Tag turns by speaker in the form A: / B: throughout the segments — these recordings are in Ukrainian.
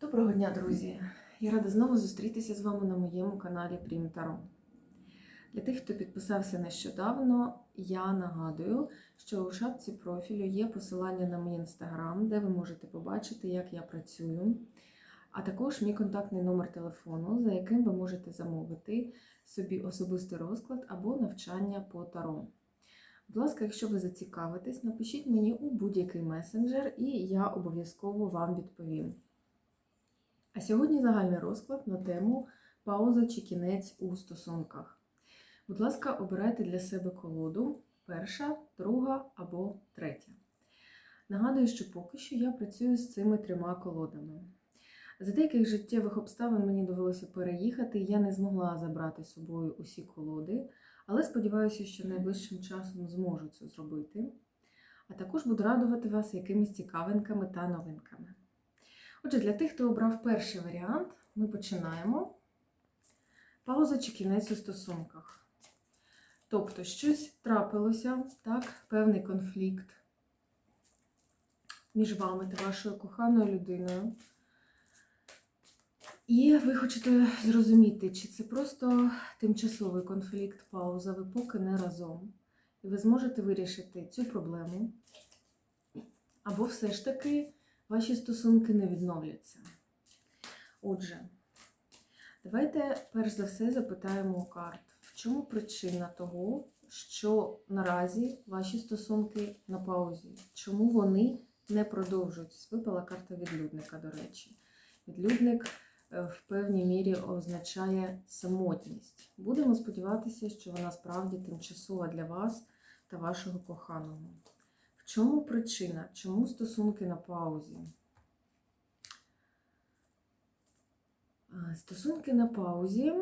A: Доброго дня, друзі! Я рада знову зустрітися з вами на моєму каналі Прім Таро. Для тих, хто підписався нещодавно, я нагадую, що у шапці профілю є посилання на мій інстаграм, де ви можете побачити, як я працюю, а також мій контактний номер телефону, за яким ви можете замовити собі особистий розклад або навчання по таро. Будь ласка, якщо ви зацікавитесь, напишіть мені у будь-який месенджер, і я обов'язково вам відповім. А сьогодні загальний розклад на тему пауза чи кінець у стосунках. Будь ласка, обирайте для себе колоду перша, друга або третя. Нагадую, що поки що я працюю з цими трьома колодами. За деяких життєвих обставин мені довелося переїхати, я не змогла забрати з собою усі колоди, але сподіваюся, що найближчим часом зможу це зробити. А також буду радувати вас якимись цікавинками та новинками. Отже, для тих, хто обрав перший варіант, ми починаємо. Пауза чи кінець у стосунках. Тобто, щось трапилося, так, певний конфлікт між вами та вашою коханою людиною. І ви хочете зрозуміти, чи це просто тимчасовий конфлікт, пауза, ви поки не разом. І ви зможете вирішити цю проблему. Або все ж таки ваші стосунки не відновляться. Отже, давайте перш за все запитаємо у карт, в чому причина того, що наразі ваші стосунки на паузі? Чому вони не продовжуються? Випала карта відлюдника, до речі. Відлюдник е, в певній мірі означає самотність. Будемо сподіватися, що вона справді тимчасова для вас та вашого коханого. Чому причина? Чому стосунки на паузі? Стосунки на паузі,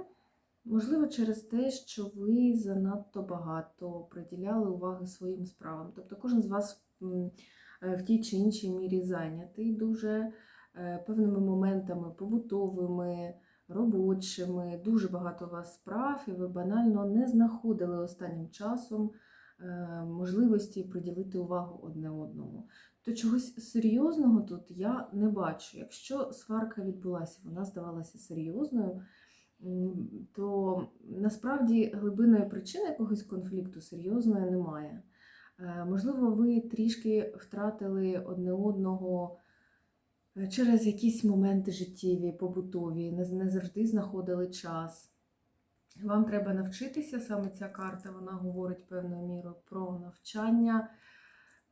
A: можливо, через те, що ви занадто багато приділяли уваги своїм справам. Тобто кожен з вас е, в тій чи іншій мірі зайнятий дуже е, певними моментами побутовими, робочими, дуже багато у вас справ, і ви банально не знаходили останнім часом можливості приділити увагу одне одному. То чогось серйозного тут я не бачу. Якщо сварка відбулася, вона здавалася серйозною, то насправді глибинної причини якогось конфлікту серйозної немає. Е, Можливо, ви трішки втратили одне одного е, через якісь моменти життєві, побутові, не завжди знаходили час. Вам треба навчитися, саме ця карта вона говорить певною мірою про навчання.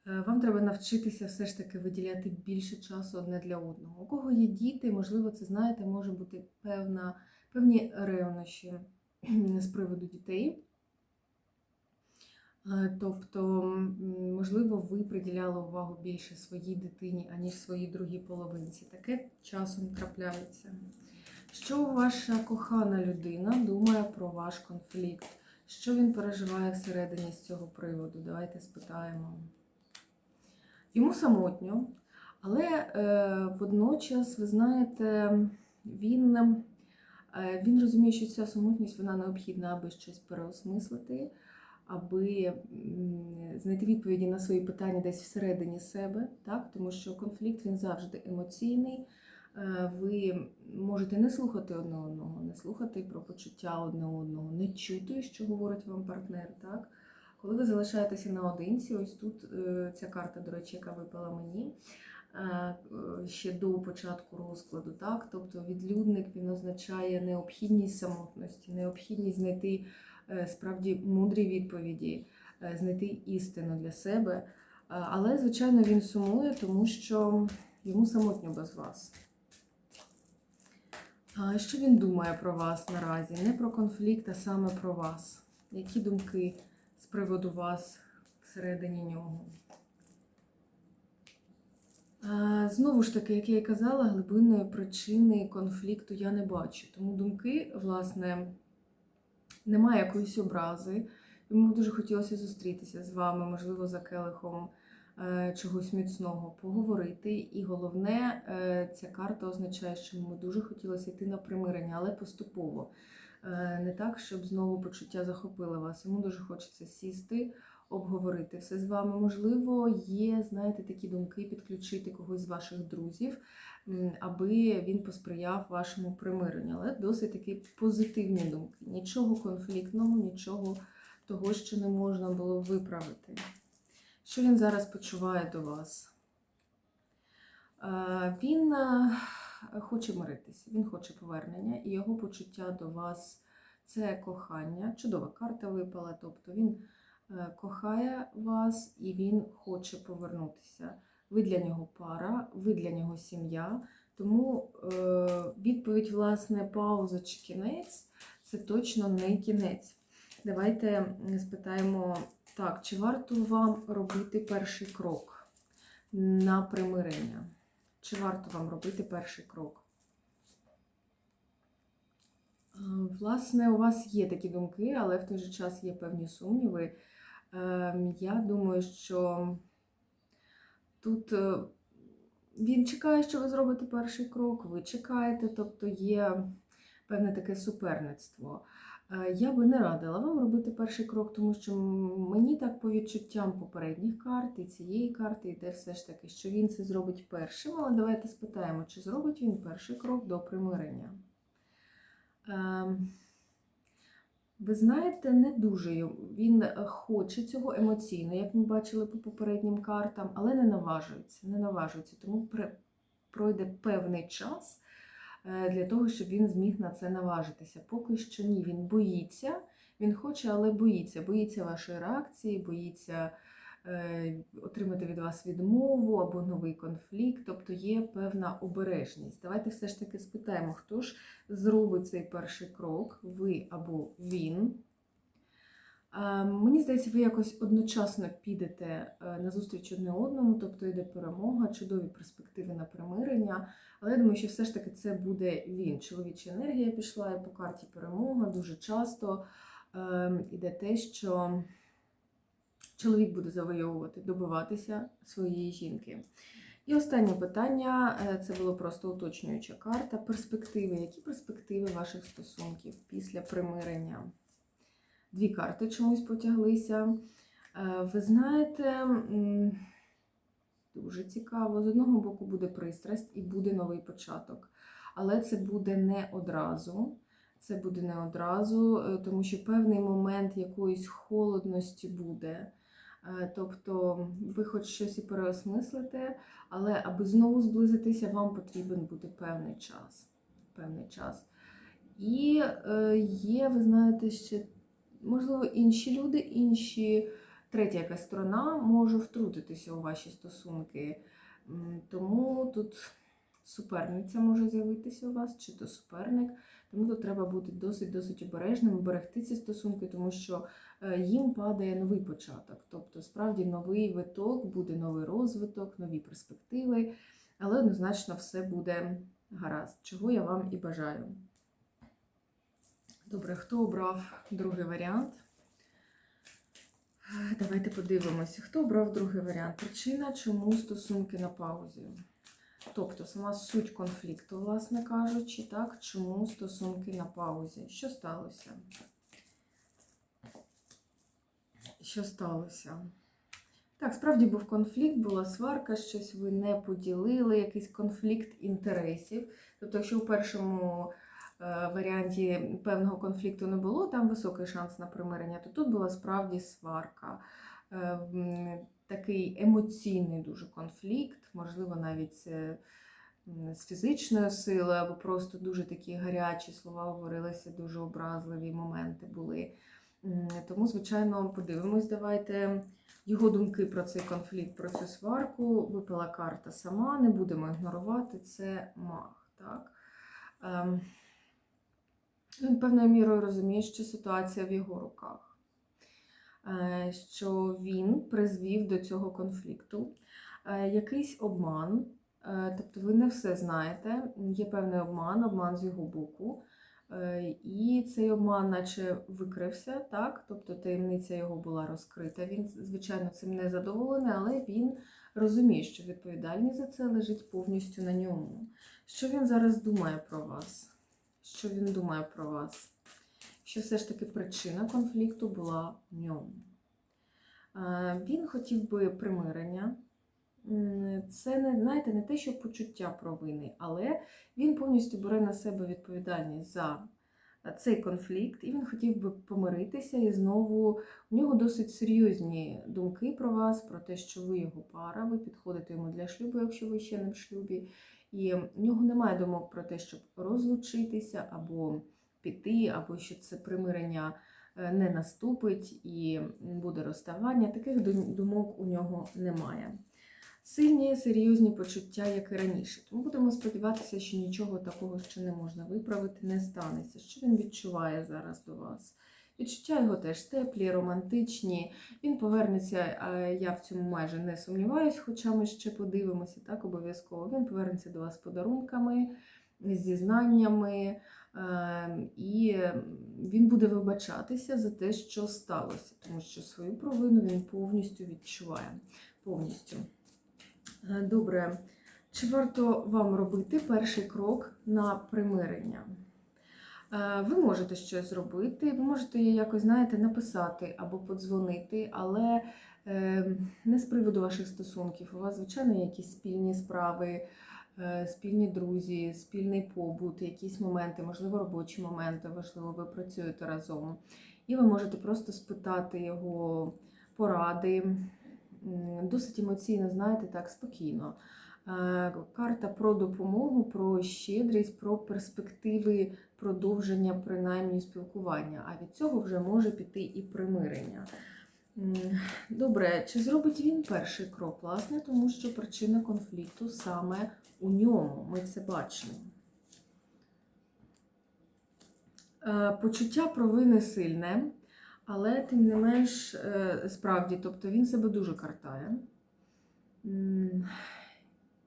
A: Е, Вам треба навчитися все ж таки виділяти більше часу одне для одного. У кого є діти, можливо, це знаєте, може бути певна, певні ревнощі з приводу дітей. Е, Тобто, можливо, ви приділяли увагу більше своїй дитині, аніж своїй другій половинці. Таке часом трапляється. Що ваша кохана людина думає про ваш конфлікт? Що він переживає всередині з цього приводу? Давайте спитаємо. Йому самотньо, але е, водночас, ви знаєте, він, е, він розуміє, що ця самотність вона необхідна, аби щось переосмислити, аби знайти відповіді на свої питання десь всередині себе, так? тому що конфлікт він завжди емоційний. Е, Ви можете не слухати одне одного, не слухати про почуття одне одного, не чути, що говорить вам партнер. Так? Коли ви залишаєтеся наодинці, ось тут е, ця карта, до речі, яка випала мені е, ще до початку розкладу. Так? Тобто відлюдник він означає необхідність самотності, необхідність знайти справді мудрі відповіді, знайти істину для себе. Але, звичайно, він сумує, тому що йому самотньо без вас. А Що він думає про вас наразі? Не про конфлікт, а саме про вас. Які думки з приводу вас всередині нього? Знову ж таки, як я і казала, глибинної причини конфлікту я не бачу. Тому думки, власне, немає якоїсь образи. Йому дуже хотілося зустрітися з вами, можливо, за келихом чогось міцного поговорити. І головне, е, ця карта означає, що йому дуже хотілося йти на примирення, але поступово. Е, Не так, щоб знову почуття захопило вас. Йому дуже хочеться сісти, обговорити все з вами. Можливо, є, знаєте, такі думки підключити когось з ваших друзів аби він посприяв вашому примиренню. Але досить такі позитивні думки. Нічого конфліктного, нічого того, що не можна було виправити. Що він зараз почуває до вас? Е, Він е, хоче миритися, він хоче повернення, і його почуття до вас це кохання. Чудова карта випала. Тобто він е, кохає вас і він хоче повернутися. Ви для нього пара, ви для нього сім'я. Тому відповідь, власне, пауза чи кінець це точно не кінець. Давайте спитаємо так, чи варто вам робити перший крок на примирення? Чи варто вам робити перший крок? Е, Власне, у вас є такі думки, але в той же час є певні сумніви. Ем, Я думаю, що тут е, він чекає, що ви зробите перший крок, ви чекаєте, тобто є певне таке суперництво. Е, Я би не радила вам робити перший крок, тому що мені так по відчуттям попередніх карт і цієї карти йде все ж таки, що він це зробить першим. Але давайте спитаємо, чи зробить він перший крок до примирення. Ем, Ви знаєте, не дуже він хоче цього емоційно, як ми бачили по попереднім картам, але не наважується. Не наважується, тому пройде певний час для того, щоб він зміг на це наважитися. Поки що ні, він боїться, він хоче, але боїться. Боїться вашої реакції, боїться е, отримати від вас відмову або новий конфлікт, тобто є певна обережність. Давайте все ж таки спитаємо, хто ж зробить цей перший крок, ви або він. Е, Мені здається, ви якось одночасно підете е, на зустріч одне одному, тобто йде перемога, чудові перспективи на примирення. Але я думаю, що все ж таки це буде він. Чоловіча енергія пішла і по карті перемога. Дуже часто е, іде те, що чоловік буде завойовувати, добиватися своєї жінки. І останнє питання е, це було просто уточнююча карта. Перспективи. Які перспективи ваших стосунків після примирення? Дві карти чомусь потяглися. Е, Ви знаєте, дуже цікаво. З одного боку буде пристрасть і буде новий початок. Але це буде не одразу. Це буде не одразу, е, тому що певний момент якоїсь холодності буде. Е, Тобто ви хоч щось і переосмислите, але аби знову зблизитися, вам потрібен буде певний час. Певний час. І є, ви знаєте, ще, можливо, інші люди, інші, третя якась сторона може втрутитися у ваші стосунки. Тому тут суперниця може з'явитися у вас, чи то суперник. Тому тут треба бути досить-досить обережним, берегти ці стосунки, тому що е, їм падає новий початок. Тобто, справді новий виток, буде новий розвиток, нові перспективи, але однозначно все буде гаразд, чого я вам і бажаю. Добре, хто обрав другий варіант? Давайте подивимося, хто обрав другий варіант. Причина, чому стосунки на паузі. Тобто сама суть конфлікту, власне кажучи, так, чому стосунки на паузі? Що сталося? Що сталося? Так, справді був конфлікт, була сварка, щось ви не поділили, якийсь конфлікт інтересів. Тобто, якщо у першому варіанті певного конфлікту не було, там високий шанс на примирення, то тут була справді сварка. Е, Такий емоційний дуже конфлікт, можливо, навіть е, з фізичною силою, або просто дуже такі гарячі слова говорилися, дуже образливі моменти були. Тому, звичайно, подивимось, давайте його думки про цей конфлікт, про цю сварку. Випала карта сама, не будемо ігнорувати, це маг. Так? Він певною мірою розуміє, що ситуація в його руках, Е, що він призвів до цього конфлікту. Е, Якийсь обман, е, тобто ви не все знаєте, є певний обман, обман з його боку. І цей обман, наче викрився, так? Тобто таємниця його була розкрита. Він, звичайно, цим не задоволений, але він розуміє, що відповідальність за це лежить повністю на ньому. Що він зараз думає про вас? Що він думає про вас? Що все ж таки причина конфлікту була в ньому. Е, Він хотів би примирення, це не знаєте, не те, що почуття провини, але він повністю бере на себе відповідальність за цей конфлікт, і він хотів би помиритися. І знову у нього досить серйозні думки про вас, про те, що ви його пара, ви підходите йому для шлюбу, якщо ви ще не в шлюбі. І в нього немає думок про те, щоб розлучитися або піти, або що це примирення е, не наступить і буде розставання. Таких думок у нього немає. Сильні, серйозні почуття, як і раніше. Тому будемо сподіватися, що нічого такого, що не можна виправити, не станеться. Що він відчуває зараз до вас? Відчуття його теж теплі, романтичні. Він повернеться, я в цьому майже не сумніваюсь, хоча ми ще подивимося, так обов'язково. Він повернеться до вас з подарунками, зізнаннями, е, і він буде вибачатися за те, що сталося, тому що свою провину він повністю відчуває. Повністю. Е, Добре, чи варто вам робити перший крок на примирення? Е, Ви можете щось зробити, ви можете їй якось, знаєте, написати або подзвонити, але е, не з приводу ваших стосунків. У вас, звичайно, якісь спільні справи, е, спільні друзі, спільний побут, якісь моменти, можливо, робочі моменти, важливо, ви працюєте разом. І ви можете просто спитати його поради, досить емоційно, знаєте, так, спокійно. Е, Карта про допомогу, про щедрість, про перспективи продовження принаймні спілкування. А від цього вже може піти і примирення. Добре, чи зробить він перший крок, власне, тому що причина конфлікту саме у ньому. Ми це бачимо. Е, Почуття провини сильне, але тим не менш, е, справді, тобто він себе дуже картає.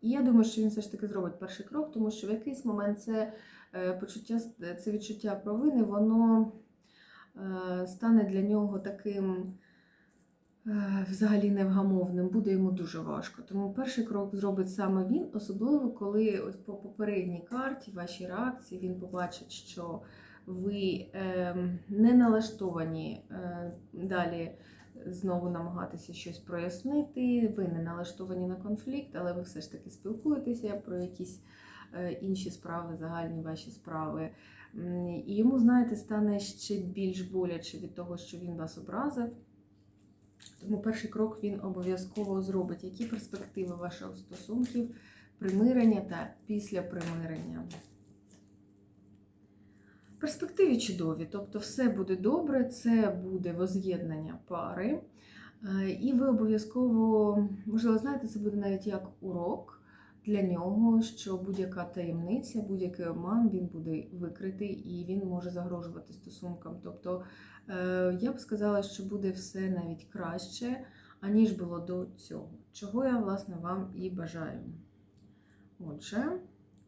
A: І я думаю, що він все ж таки зробить перший крок, тому що в якийсь момент це е, почуття, це відчуття провини, воно е, стане для нього таким е, взагалі невгамовним, буде йому дуже важко. Тому перший крок зробить саме він, особливо коли ось по попередній карті, вашій реакції, він побачить, що ви е, не налаштовані далі знову намагатися щось прояснити. Ви не налаштовані на конфлікт, але ви все ж таки спілкуєтеся про якісь е, інші справи, загальні ваші справи. І йому, знаєте, стане ще більш боляче від того, що він вас образив. Тому перший крок він обов'язково зробить. Які перспективи ваших стосунків, примирення та після примирення? Перспективи чудові, тобто все буде добре, це буде воз'єднання пари. Е, І ви обов'язково, можливо, знаєте, це буде навіть як урок для нього, що будь-яка таємниця, будь-який обман він буде викритий і він може загрожувати стосункам. Тобто е, я б сказала, що буде все навіть краще, аніж було до цього. Чого я, власне, вам і бажаю. Отже,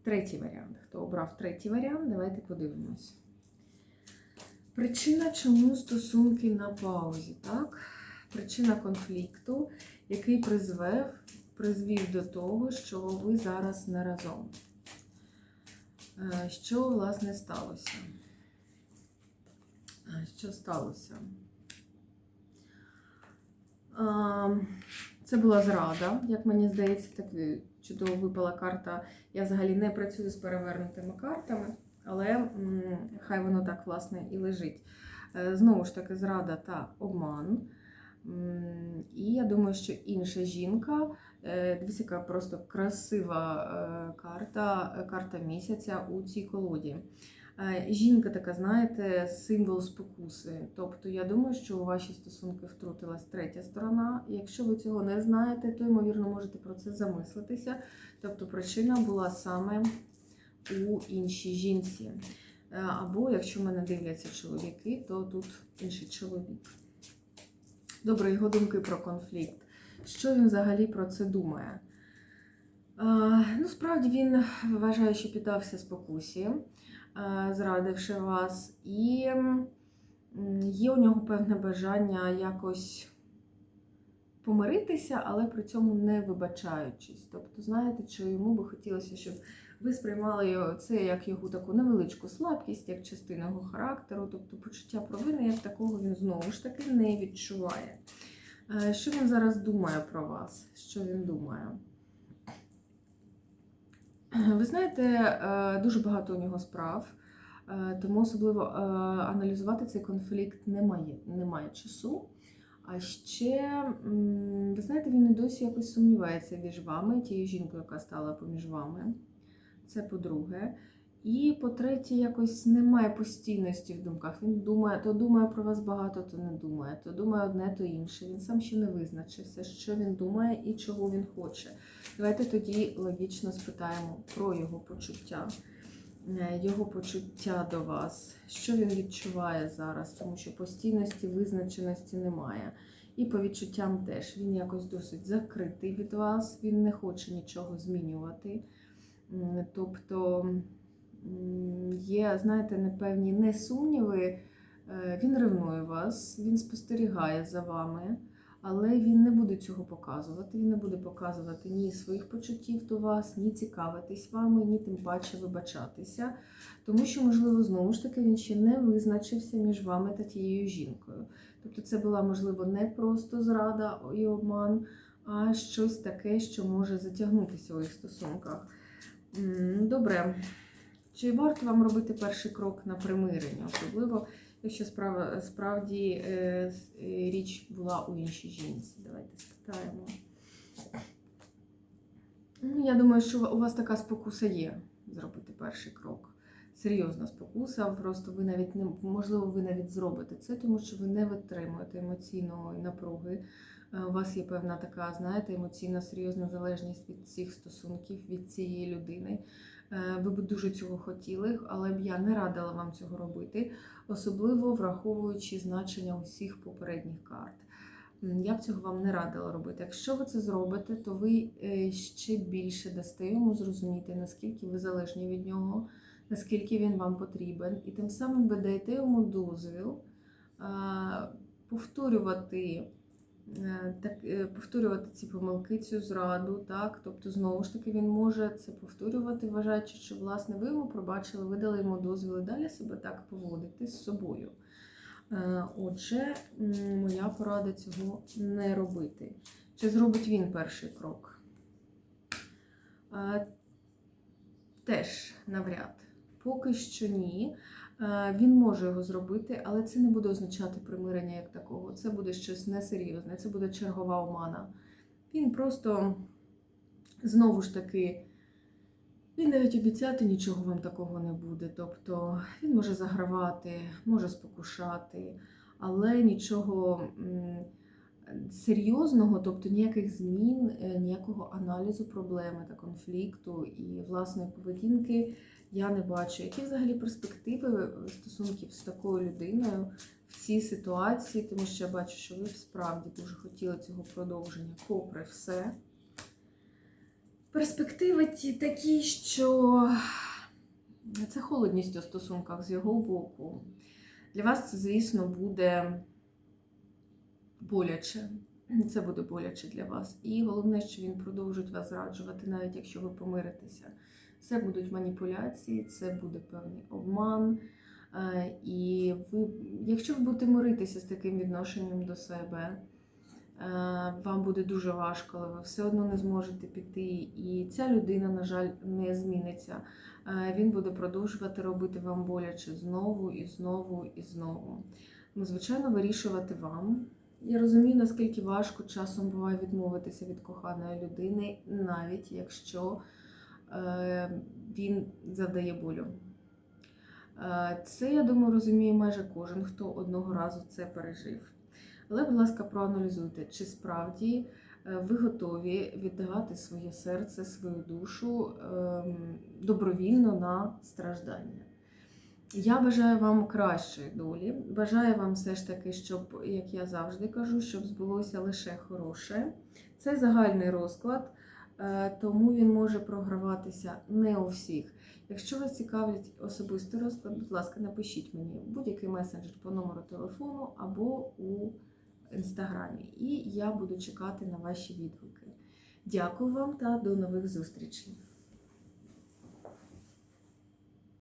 A: третій варіант. Хто обрав третій варіант, давайте подивимось. Причина, чому стосунки на паузі, так? Причина конфлікту, який призвев, призвів до того, що ви зараз не разом. Е, Що, власне, сталося? Е, Що сталося? Це була зрада, як мені здається, так е, чудово випала карта. Я взагалі не працюю з перевернутими картами, але хай воно так власне і лежить. Е, Знову ж таки, зрада та обман. І я думаю, що інша жінка, е, дивіться, яка просто красива е, карта, карта місяця у цій колоді. Жінка така, знаєте, символ спокуси. Тобто, я думаю, що у ваші стосунки втрутилась третя сторона. Якщо ви цього не знаєте, то ймовірно можете про це замислитися. Тобто, причина була саме у іншій жінці. Е, Або якщо мене дивляться чоловіки, то тут інший чоловік. Добре, його думки про конфлікт. Що він взагалі про це думає? А, ну, справді він вважає, що піддався спокусі, зрадивши вас, і є у нього певне бажання якось помиритися, але при цьому не вибачаючись. Тобто, знаєте, що йому би хотілося, щоб ви сприймали це як його таку невеличку слабкість, як частину його характеру, тобто почуття провини, як такого він знову ж таки не відчуває. Е, Що він зараз думає про вас? Що він думає? Ви знаєте, е, дуже багато у нього справ, е, тому особливо аналізувати цей конфлікт немає, немає часу. А ще, ви знаєте, він і досі якось сумнівається між вами, тією жінкою, яка стала поміж вами. Це по-друге. І по-третє, якось немає постійності в думках. Він думає, то думає про вас багато, то не думає, то думає одне, то інше. Він сам ще не визначився, що він думає і чого він хоче. Давайте тоді логічно спитаємо про його почуття, е, його почуття до вас, що він відчуває зараз, тому що постійності, визначеності немає. І по відчуттям теж він якось досить закритий від вас, він не хоче нічого змінювати. М, Тобто є, знаєте, непевні не сумніви. Е, Він ревнує вас, він спостерігає за вами, але він не буде цього показувати. Він не буде показувати ні своїх почуттів до вас, ні цікавитись вами, ні тим паче вибачатися. Тому що, можливо, знову ж таки він ще не визначився між вами та тією жінкою. Тобто це була, можливо, не просто зрада і обман, а щось таке, що може затягнутися у їх стосунках. Добре. Чи варто вам робити перший крок на примирення, особливо, якщо справа, справді е, е, річ була у іншій жінці? Давайте спитаємо. Ну, Я думаю, що у вас така спокуса є зробити перший крок. Серйозна спокуса, просто ви навіть не можливо, ви навіть зробите це, тому що ви не витримуєте емоційної напруги. Е, У вас є певна така, знаєте, емоційна серйозна залежність від цих стосунків, від цієї людини. Е, Ви б дуже цього хотіли, але б я не радила вам цього робити, особливо враховуючи значення усіх попередніх карт. Я б цього вам не радила робити. Якщо ви це зробите, то ви е, ще більше дасте йому зрозуміти, наскільки ви залежні від нього, наскільки він вам потрібен, і тим самим ви даєте йому дозвіл повторювати. Е, Так, е, повторювати ці помилки, цю зраду, так, тобто знову ж таки він може це повторювати, вважаючи, що власне ви йому пробачили, ви дали йому дозвіл і далі себе так поводити з собою. Е, Отже, моя порада цього не робити. Чи зробить він перший крок? Теж навряд. Поки що ні. Е, Він може його зробити, але це не буде означати примирення як такого. Це буде щось несерйозне, це буде чергова омана. Він просто знову ж таки. Він навіть обіцяти нічого вам такого не буде. Тобто він може загравати, може спокушати, але нічого серйозного, тобто ніяких змін, е, ніякого аналізу проблеми та конфлікту і власної поведінки я не бачу. Які взагалі перспективи стосунків з такою людиною в цій ситуації, тому що я бачу, що ви справді дуже хотіли цього продовження, попри все. Перспективи ті такі, що це холодність у стосунках з його боку. Для вас це, звісно, буде боляче. Це буде боляче для вас. І головне, що він продовжить вас зраджувати, навіть якщо ви помиритеся. Це будуть маніпуляції, це буде певний обман. Е, І ви, якщо ви будете миритися з таким відношенням до себе, е, вам буде дуже важко, але ви все одно не зможете піти. І ця людина, на жаль, не зміниться. Е, Він буде продовжувати робити вам боляче знову і знову і знову. Ну, звичайно, вирішувати вам. Я розумію, наскільки важко часом буває відмовитися від коханої людини, навіть якщо е, він завдає болю. Е, Це, я думаю, розуміє майже кожен, хто одного разу це пережив. Але, будь ласка, проаналізуйте, чи справді е, ви готові віддавати своє серце, свою душу ем, добровільно на страждання. Я бажаю вам кращої долі. Бажаю вам все ж таки, щоб, як я завжди кажу, щоб збулося лише хороше. Це загальний розклад, е, тому він може програватися не у всіх. Якщо вас цікавить особистий розклад, будь ласка, напишіть мені будь-який месенджер по номеру телефону або у інстаграмі, і я буду чекати на ваші відгуки. Дякую вам та до нових зустрічей!